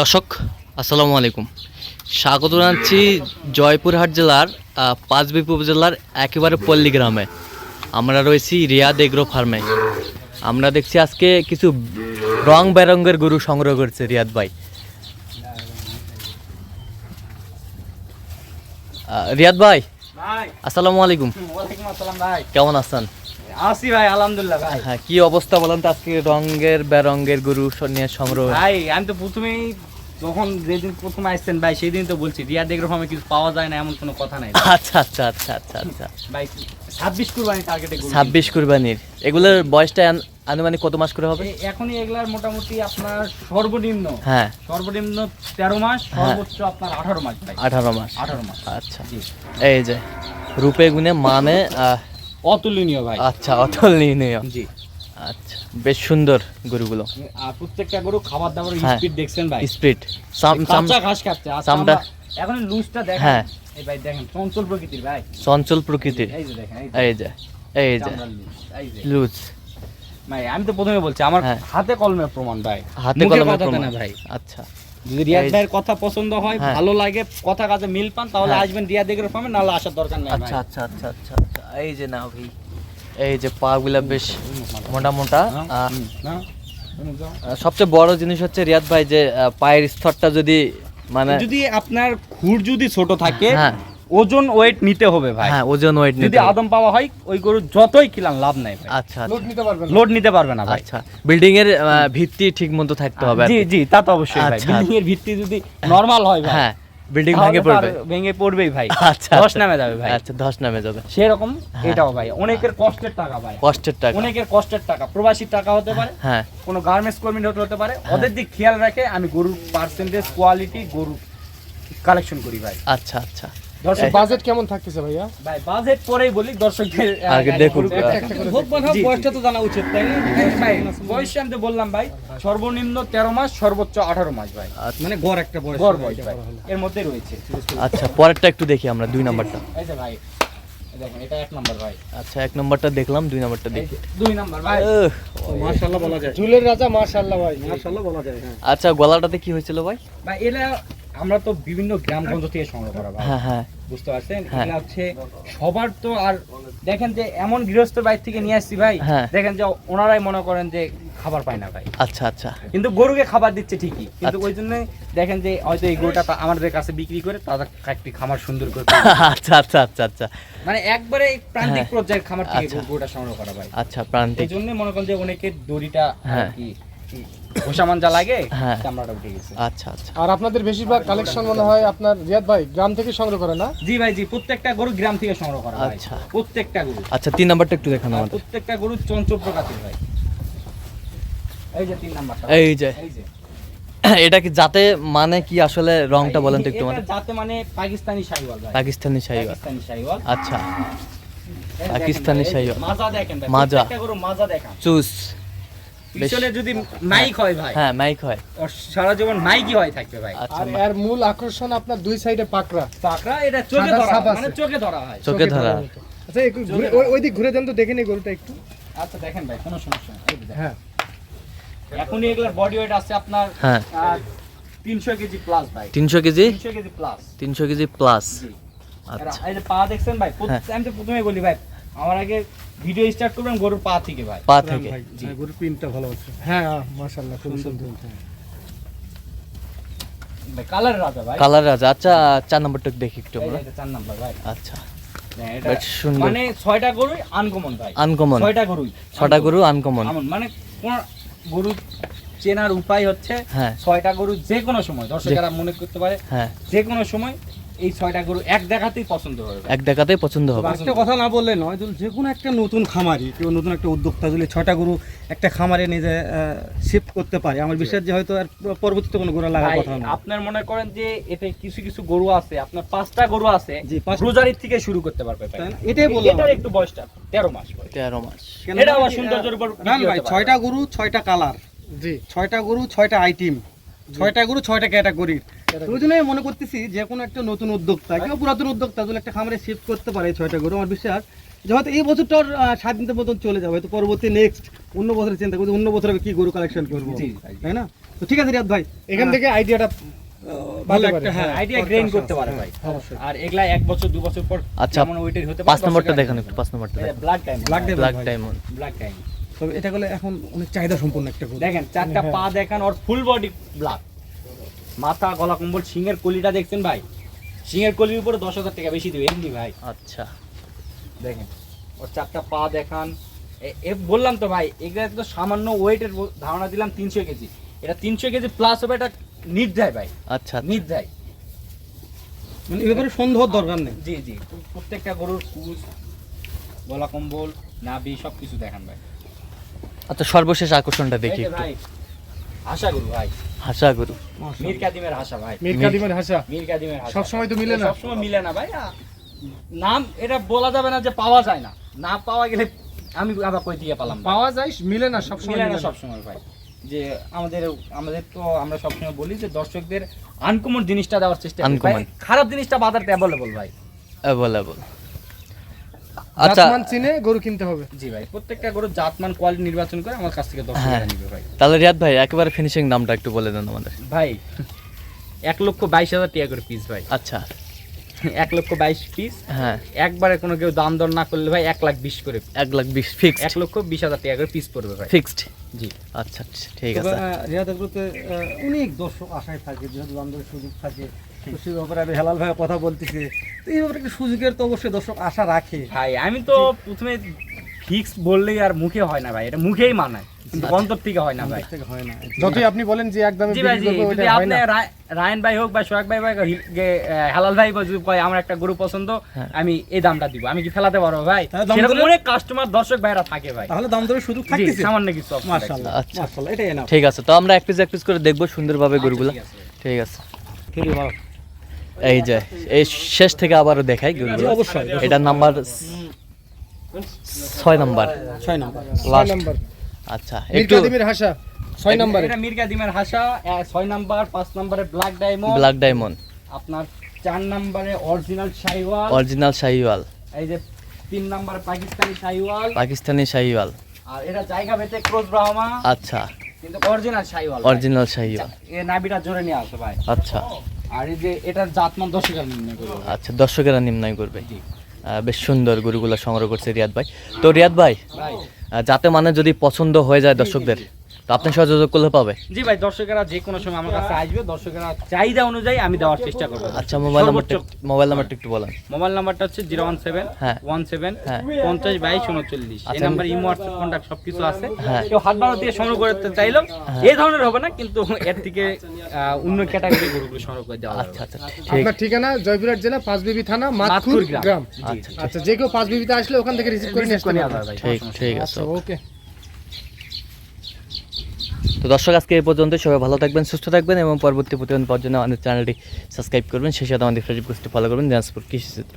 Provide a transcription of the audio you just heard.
দর্শক আসসালামু আলাইকুম। স্বাগত জানাচ্ছি জয়পুরহাট জেলার পাঁচবিপি উপজেলার একেবারে পল্লী গ্রামে। আমরা রয়েছি রিয়াদ এগ্রো ফার্মে। আমরা দেখছি আজকে কিছু রং বেরঙ্গের গরু সংগ্রহ করছে রিয়াদ ভাই। রিয়াদ ভাই আসসালামু আলাইকুম। ভাই। কেমন আছেন? আসি ভাই আলহামদুলিল্লাহ ভাই। হ্যাঁ কি অবস্থা বলেন তো? আজকে রঙের বেরঙ্গের গরু স- নিয়ে সংগ্রহ। ভাই আমি তো প্রথমেই যখন যেদিন প্রথম আসছেন ভাই সেই দিন তো বলছি রিয়া দেখে ফার্মে কিছু পাওয়া যায় না এমন কোনো কথা নাই। আচ্ছা আচ্ছা আচ্ছা আচ্ছা আচ্ছা। ভাই ছাব্বিশ কুরবানি টার্গেটে ছাব্বিশ কুরবানির। এগুলোর বয়সটা আনুমানিক কত মাস করে হবে? এখনই এগুলার মোটামুটি আপনার সর্বনিম্ন। হ্যাঁ। সর্বনিম্ন তেরো মাস হ্যাঁ। সর্বোচ্চ আপনার আঠারো মাস ভাই। আঠারো মাস। আঠারো মাস। আচ্ছা। জি। এই যে রূপে গুণে মানে অতুলনীয় ভাই। আচ্ছা অতুলনীয়। জি। আচ্ছা বেশ সুন্দর গরুগুলো। আর প্রত্যেকটা গরু খাবার দাবার হ্যাঁ। স্পিড দেখছেন ভাই। স্পিড সাম সাম ঘাস খাচ্ছে। চামড়া- আমরা- এখন লুজটা দেখেন। হ্যাঁ। এই ভাই দেখেন চঞ্চল প্রকৃতির ভাই। চঞ্চল প্রকৃতির। এই যে দেখেন এই যে। এই যে লুজ, ভাই আমি তো প্রথমে বলছি আমার হ্যাঁ। হাতে কলমের প্রমাণ ভাই। হাতে কলমে প্রমাণ। ভাই। আচ্ছা। যদি রিয়াদ ভাইয়ের কথা পছন্দ হয় হ্যাঁ। ভালো লাগে কথা কাজে মিল পান তাহলে হ্যাঁ। আসবেন রিয়াদ দেখে পাবেন নাহলে আসার দরকার নেই আচ্ছা আচ্ছা আচ্ছা আচ্ছা আচ্ছা। এই যে না ভাই এই যে পা গুলা বেশ মোটা মোটা। সবচেয়ে বড় জিনিস হচ্ছে রিয়াদ ভাই যে পায়ের স্তরটা যদি মানে যদি আপনার খুর যদি ছোট থাকে হ্যাঁ। ওজন ওয়েট নিতে হবে ভাই। হ্যাঁ ওজন ওয়েট যদি আদম পাওয়া হয় ওই গরু যতই কিলান লাভ নাই ভাই। আচ্ছা আচ্ছা। লোড নিতে পারবে না। ভাই। আচ্ছা বিল্ডিং এর ভিত্তি ঠিক মতো থাকতে হবে জি জি তা তো অবশ্যই ভাই। আচ্ছা। বিল্ডিং এর ভিত্তি যদি নরমাল হয় ভাই হ্যাঁ। বিল্ডিং ভেঙে পড়বে। ভেঙে পড়বেই ভাই। আচ্ছা ধস আচ্ছা। নামে যাবে ভাই। আচ্ছা ধস নামে যাবে। সেরকম হ্যাঁ। এটাও ভাই। অনেকের কষ্টের টাকা ভাই। কষ্টের টাকা। অনেকের কষ্টের টাকা। প্রবাসী টাকা হতে পারে। হ্যাঁ। কোনো গার্মেন্টস কর্মী হতে হতে পারে। ওদের দিক খেয়াল রাখে আমি গরুর পার্সেন্টেজ কোয়ালিটি গরু কালেকশন করি ভাই। আচ্ছা আচ্ছা। দর্শক বাজেট কেমন থাকতেছে ভাইয়া? ভাই বাজেট পরেই বলি দর্শকদের আগে দেখুন। জি, জি। তো জানা উচিত তাই হ্যাঁ, ভাই বয়স আমি তো বললাম ভাই সর্বনিম্ন তেরো মাস সর্বোচ্চ আঠারো মাস ভাই। আচ্ছা। মানে গড় একটা বয়স। গড় বয়স ভাই। এর মধ্যে রয়েছে। আচ্ছা পরেরটা একটু দেখি আমরা দুই নাম্বারটা। এই যে ভাই দেখেন এটা এক নাম্বার ভাই। আচ্ছা এক নম্বরটা দেখলাম দুই নাম্বারটা দেখি। দুই নাম্বার ভাই। উহ, মাশাআল্লাহ বলা যায়। ঝুলের রাজা মাশাআল্লাহ ভাই। মাশাআল্লাহ বলা যায় হ্যাঁ। আচ্ছা গলাটাতে কি হয়েছিল ভাই? ভাই এরা আমরা তো বিভিন্ন গ্রামগঞ্জ থেকে সংগ্রহ করা হ্যাঁ হ্যাঁ বুঝতে পারছেন হ্যাঁ। এগুলা হচ্ছে সবার তো আর দেখেন যে এমন গৃহস্থ বাইর থেকে নিয়ে আসছি ভাই হ্যাঁ। দেখেন যে ওনারাই মনে করেন যে খাবার পায় না ভাই আচ্ছা আচ্ছা কিন্তু গরুকে খাবার দিচ্ছে ঠিকই কিন্তু আচ্ছা। ওই জন্য দেখেন যে হয়তো এই গরুটা আমাদের কাছে বিক্রি করে তাদের একটি খামার সুন্দর করে আচ্ছা আচ্ছা আচ্ছা আচ্ছা মানে একবারে প্রান্তিক হ্যাঁ। পর্যায়ের খামার থেকে আচ্ছা। গরুটা সংগ্রহ করা ভাই আচ্ছা প্রান্তিক এই জন্য মনে করেন যে অনেকের দড়িটা আর। কি ঘোষামান যা লাগে হ্যাঁ। চামড়াটা উঠে গেছে। আচ্ছা আচ্ছা। আর আপনাদের বেশিরভাগ কালেকশন মনে হয় আপনার রিয়াদ ভাই গ্রাম থেকে সংগ্রহ করে না? জি ভাই জি প্রত্যেকটা গরু গ্রাম থেকে সংগ্রহ করা আচ্ছা। প্রত্যেকটা গরু। আচ্ছা তিন নাম্বারটা একটু দেখান আমাদের। প্রত্যেকটা গরু চঞ্চল প্রকৃতির ভাই এই যে তিন নাম্বারটা। এই যে। এই যে। এটা কি যাতে মানে কি আসলে রংটা বলেন তো একটু এটা আমাদের যাতে মানে পাকিস্তানি শাহিওয়াল ভাই। পাকিস্তানি শাহিওয়াল পাকিস্তানি শাহিওয়াল আচ্ছা। পাকিস্তানি শাহিওয়াল। মাজা দেখেন ভাই মাজা। প্রত্যেকটা গরু মাজা দেখান। চুস। পিছনে যদি মাইক হয় ভাই। হ্যাঁ মাইক হয়। সারা জীবন মাইকই হয় থাকবে ভাই। আচ্ছা আর এর মূল আকর্ষণ আপনার দুই সাইডে পাকড়া। পাকড়া এটা চোখে ধরা। মানে চোখে ধরা হয়। চোখে ধরা। আচ্ছা একটু ঘুরে- ওই- দিক ঘুরে দেন তো দেখে নি গরুটা একটু। আচ্ছা দেখেন ভাই কোনো সমস্যা এই দেখেন। হ্যাঁ। এখনই এগুলোর বডি ওয়েট আছে আপনার হ্যাঁ। তিনশো কেজি প্লাস ভাই। তিনশো কেজি? তিনশো কেজি প্লাস তিনশো কেজি প্লাস আচ্ছা। এই যে পা দেখছেন ভাই হ্যাঁ। আমি তো প্রথমে বলি ভাই আমার আগে ভিডিও স্টার্ট করবেন গরুর পা থেকে ভাই। পা থেকে। হ্যাঁ, গরুর প্রিন্টটা ভালো আছে। হ্যাঁ হ্যাঁ মাশাআল্লাহ খুব সুন্দর কালার রাজা ভাই। কালার আছে আচ্ছা চার নাম্বারটা দেখি একটু আমরা। চার নাম্বার ভাই। আচ্ছা। হ্যাঁ, মানে ছয়টা গরুই আনকমন ভাই। আনকমন ছয়টা গরুই ছটা গরু আনকমন মানে কোন গরু চেনার উপায় হচ্ছে হ্যাঁ। ছয়টা গরু যে কোনো সময় দর্শকেরা মনে করতে পারে হ্যাঁ। যে কোনো সময় এই ছয়টা গরু এক দেখাতেই পছন্দ হবে। এক দেখাতেই পছন্দ হবে। কথা না বললে নয় যে কোনো একটা নতুন খামারি কেউ নতুন একটা উদ্যোক্তা যদি ছয়টা গরু একটা খামারে নিজে শিফট করতে পারে আমার বিশ্বাস যে হয়তো আর পরবর্তীতে কোনো গরু লাগার কথা না আপনার মনে করেন যে এতে কিছু কিছু গরু আছে আপনার পাঁচটা গরু আছে রোজারির থেকে শুরু করতে পারবে তাই এটাই বললাম। এটার একটু বয়সটা তেরো মাস। তেরো মাস। কেন এটা আবার সৌন্দর্যের উপর রান ভাই ছয়টা গরু ছয়টা কালার। জি। ছয়টা গরু ছয়টা আইটেম। ছয়টা গরু ছয়টা ক্যাটাগরির। ওই জন্য আমি মনে করতেছি যে কোনো একটা নতুন উদ্যোক্তা কিংবা পুরাতন উদ্যোক্তা যদি একটা খামারে শিফট করতে পারে ছয়টা গরু আমার বিশ্বাস যে হয়তো এই বছরটার সাত দিনের মতন চলে যাবে হয়তো পরবর্তী নেক্সট অন্য বছরের চিন্তা করছি অন্য বছর কি গরু কালেকশন করব তাই না? তো ঠিক আছে রিয়াদ ভাই এখান থেকে আইডিয়াটা। হ্যাঁ পর আচ্ছা, এটা এখন অনেক চাহিদা সম্পন্ন একটা দেখেন চারটা হ্যাঁ। পা দেখান ফুল বডি ব্ল্যাক মাথা গলা কম্বল সিংহের কলিটা দেখছেন ভাই? সিংহের কলির উপরে দশ হাজার টাকা বেশি দেবে এমনি ভাই। আচ্ছা। দেখেন ওর চারটা পা দেখান। এ- এ বললাম তো ভাই এগুলা তো সামান্য ওয়েটের ধারণা দিলাম তিনশো কেজি। এটা তিনশো কেজি প্লাস হবে এটা নির্ধায় ভাই। আচ্ছা আচ্ছা। নির্ধায়। মানে ব্যাপারে সন্দেহর দরকার নেই। জি জি। প্রত্যেকটা গরুর কুচ গলা কম্বল নাভি সব কিছু দেখান ভাই। আচ্ছা সর্বশেষ আকর্ষণটা দেখি একটু। ভাই হাসা গরু ভাই। হাসা গরু। মীর কাদিমের হাসা ভাই। মীর কাদিমের হাসা? মীর কাদিমের হাসা। সবসময় তো মিলে না। সবসময় মিলে না ভাই নাম এটা বলা যাবে না যে পাওয়া যায় না। না পাওয়া গেলে আমি আবার কই দিয়ে পেলাম পাওয়া যায় মিলে না মিলে ভাই। যে আমাদের আমাদের তো আমরা সবসময় বলি যে দর্শকদের আনকমন জিনিসটা দেওয়ার চেষ্টা করি খারাপ জিনিসটা বাজারতে অ্যাভেলেবল ভাই। অ্যাভেলেবল আচ্ছা। চিনে গরু কিনতে হবে। জি ভাই প্রত্যেকটা গরু জাতমান কোয়ালিটি নির্বাচন করে আমার কাছ থেকে হ্যাঁ। দর্শকরা নিবে ভাই। তাহলে রিয়াদ ভাই একেবারে ফিনিশিং দামটা একটু বলে দেন আমাদের। ভাই এক লক্ষ বাইশ হাজার টাকা করে পিস ভাই। আচ্ছা। এক লক্ষ বাইশ পিস হ্যাঁ। একবারে কোনো কেউ দাম দর না করলে ভাই এক লাখ বিশ করে এক লাখ বিশ ফিক্সড এক লক্ষ বিশ হাজার টাকা করে পিস পড়বে ভাই। ফিক্সড জি। আচ্ছা আচ্ছা, ঠিক আছে। আহ, রিয়াদ এগ্রোতে আহ, অনেক দর্শক আশায় থাকে যেহেতু দামদরের সুযোগ থাকে। তো সেই ব্যাপারে আমি হেলাল ভাই কথা বলতেছি। তো এই ব্যাপারে সুযোগের তো অবশ্যই দর্শক আশা রাখে। ভাই আমি তো প্রথমে ফিক্স বললেই আর মুখে হয় না ভাই এটা মুখেই মানায়। কিন্তু আচ্ছা। অন্তর থেকে হয় না ভাই। না। যতই আপনি বলেন যে একদমই জি ভাই জি। বিক্রি করব যদি আপনি রায়ন ভাই হোক বা সোহাগ ভাই হোক হি- গে- আহ, হালাল ভাই যদি কয় আমার একটা গরু পছন্দ। আমি এই দামটা দিব। আমি কি ফেলাতে পারব ভাই? সেরকম অনেক কাস্টমার দর্শক ভাইরা থাকে ভাই। তাহলে দামদরের সুযোগ থাকতেছে। সামান্য কিছু মাশাআল্লাহ আচ্ছা। এটাই না ঠিক আছে তো আমরা এক পিস এক পিস করে দেখব সুন্দরভাবে গরুগুলো। ঠিক আছে। ঠিক আছে। এই যে এই শেষ থেকে আবারও দেখাই গরুগুলো। অবশ্যই এটা নাম্বার ছয় নাম্বার ছয় নম্বর লাস্ট নাম্বার আচ্ছা একটু কাদিমের হাসা ছয় নাম্বারে। এটা হাসা ছয় নাম্বার পাঁচ নাম্বারে ব্ল্যাক ডায়মন্ড ব্ল্যাক ডায়মন্ড আপনার চার নাম্বারে অরিজিনাল শাইওয়াল অরিজিনাল শাহিওয়াল এই যে তিন নাম্বার পাকিস্তানি শাইওয়াল পাকিস্তানি শাহিওয়াল আর এটা জায়গা ভেতে ক্রোজ ব্রাহ্মা আচ্ছা। কিন্তু অরিজিনাল শাইওয়াল অরিজিনাল শাহিওয়াল এ নাবিটা জোরে নিয়ে আসো ভাই। আচ্ছা। আর এই যে এটার জাতমান দশকের নির্ণয় করব। আচ্ছা দর্শকেরা নির্ণয় করবে। জি। বেশ সুন্দর গরুগুলো সংগ্রহ করছে রিয়াদ ভাই। তো রিয়াদ ভাই যাতে মানে যদি পছন্দ হয়ে যায় দর্শকদের তো আপনি সহযোগ করলে পাবে? জি ভাই দর্শকেরা যে কোনো সময় আমার কাছে আসবে দর্শকেরা চাহিদা অনুযায়ী আমি দেওয়ার চেষ্টা করব। আচ্ছা মোবাইল নাম্বারটা মোবাইল নাম্বারটা একটু বলেন। মোবাইল নাম্বারটা হচ্ছে জিরো ওয়ান সেভেন হ্যাঁ। ওয়ান সেভেন হ্যাঁ। পঞ্চাশ বাইশ উনচল্লিশ। এই আচ্ছা। নাম্বার ইমো হোয়াটসঅ্যাপ কন্ট্যাক্ট সবকিছু আছে। হ্যাঁ। কেউ হাত বাড়া দিয়ে সংগ্রহ করতে চাইলেও এই ধরনের হবে না কিন্তু এর থেকে অন্য ক্যাটাগরি গরুগুলো সংগ্রহ করে দেওয়া আচ্ছা আচ্ছা ঠিক। আপনার ঠিকানা জয়পুরহাট জেলা পাঁচবিবি থানা মাতপুর গ্রাম। আচ্ছা। আচ্ছা যে কেউ পাঁচবিবিতে আসলে ওখান থেকে রিসিভ করে নিয়ে আসতে পারবে ঠিক ঠিক আচ্ছা আছে ওকে। তো দর্শক, আজকে এই পর্যন্ত সবাই ভালো থাকবেন, সুস্থ থাকবেন এবং পরবর্তী প্রতিবেদন পাওয়ার জন্য আমাদের চ্যানেলটি সাবস্ক্রাইব করবেন। সেই সাথে আমাদের ফেসবুক ফলো করবেন, দিনাজপুর কৃষি চিত্র